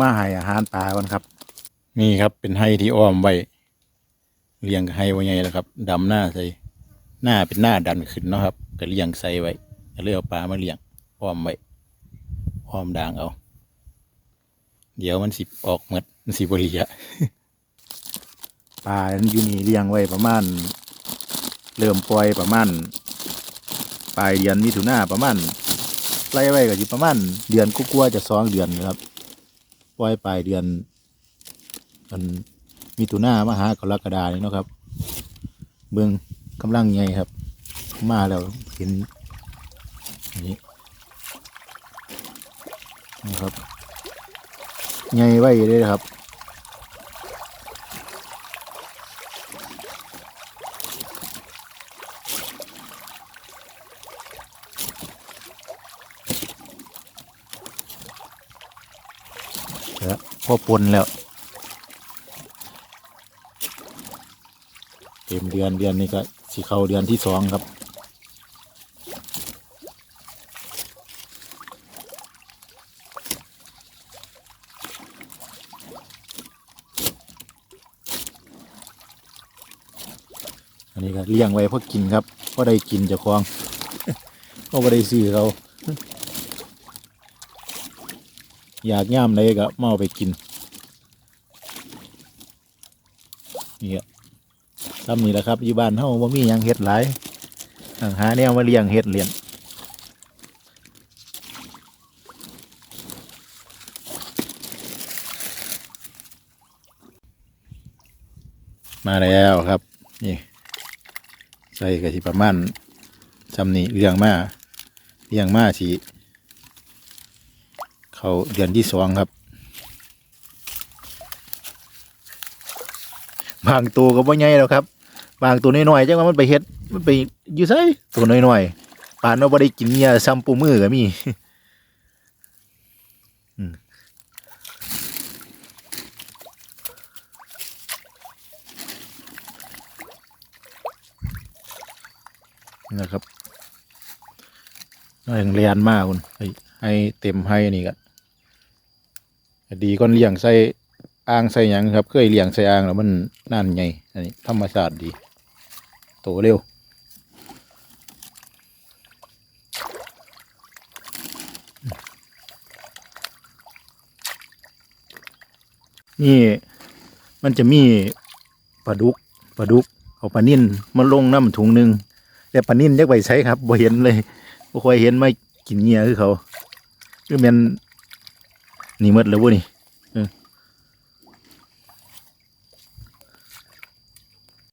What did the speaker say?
มาให้อาหารปลาก่อนครับ นี่ครับเป็นไห้ที่อ้อมไว้เลี้ยงไห้ไว้ไงแล้วครับดำหน้าใส่หน้าเป็นหน้าดันขึ้นเนาะครับก็เลี้ยงใส่ไว้ก็เลยเอาปลามาเลี้ยงอ้อมไว้อ้อมด่างเอา เดี๋ยวมันสิบออกหมดมันสิบริยะปลาอยู่นี่เลี้ยงไว้ประมาณ เริ่มปล่อยประมาณปลายเดือนมิถุนาประมาณไล่ไว้ก็อยู่ประมาณเดือนกลัวาๆจะสองเดือนนะครับ ปล่อยปลายเดือนมันมีตุนามาหากรกฎานี่เนาะครับ เบืองกำลังไงครับ มาแล้วเห็นอันนี้นะครับไงไว้เลยครับ แล้วพอปนแล้ว เต็มเดือนเดือนนี้ก็สิเข้าเดือนที่สองครับอันนี้ก็เลี้ยงไว้เพื่อกินครับก็ได้กินจากควงก็ไม่ได้ซื้อเขา อยากย่ามเลยก็มาเอาไปกินนี่อะทำนี่แหละครับอยู่บ้านเฮาบ่มีหยังเฮ็ดหลายหาแนวมาเลี้ยงเฮ็ดเลี้ยงมาแล้วครับ นี่ ใส่กะทิประมาณจำนี่เลี้ยงมาเลี้ยงมาสิ เขาเดือนที่สองครับ บางตัวก็บ่ใหญ่แล้วครับ บางตัวน้อยๆจังว่ามันไปเฮ็ด มันไปอยู่ไสตัวน้อยๆป่านว่าบ่ได้กินเนี่ยซ้ำปูมือก็มีอืมนี่นะครับน้อยเรียนมากคุณให้เต็มให้นี่ก็ ดีก้อนเลี้ยงใส่อ่างใส่หยังครับ เคยเลี้ยงใส่อ่างแล้วมันนั่นไงอันนี้ธรรมชาติดีโตเร็วนี่มันจะมีปลาดุกปลาดุกเอาปลานิ่นมาลงน้ำถุงหนึ่งแต่ปลานิ่นยักไปใช้ครับบ่เห็นเลยบ่ค่อยเห็นไม่กินเงี้ยคือเขาคือมัน นี่หมดแล้ววะนี่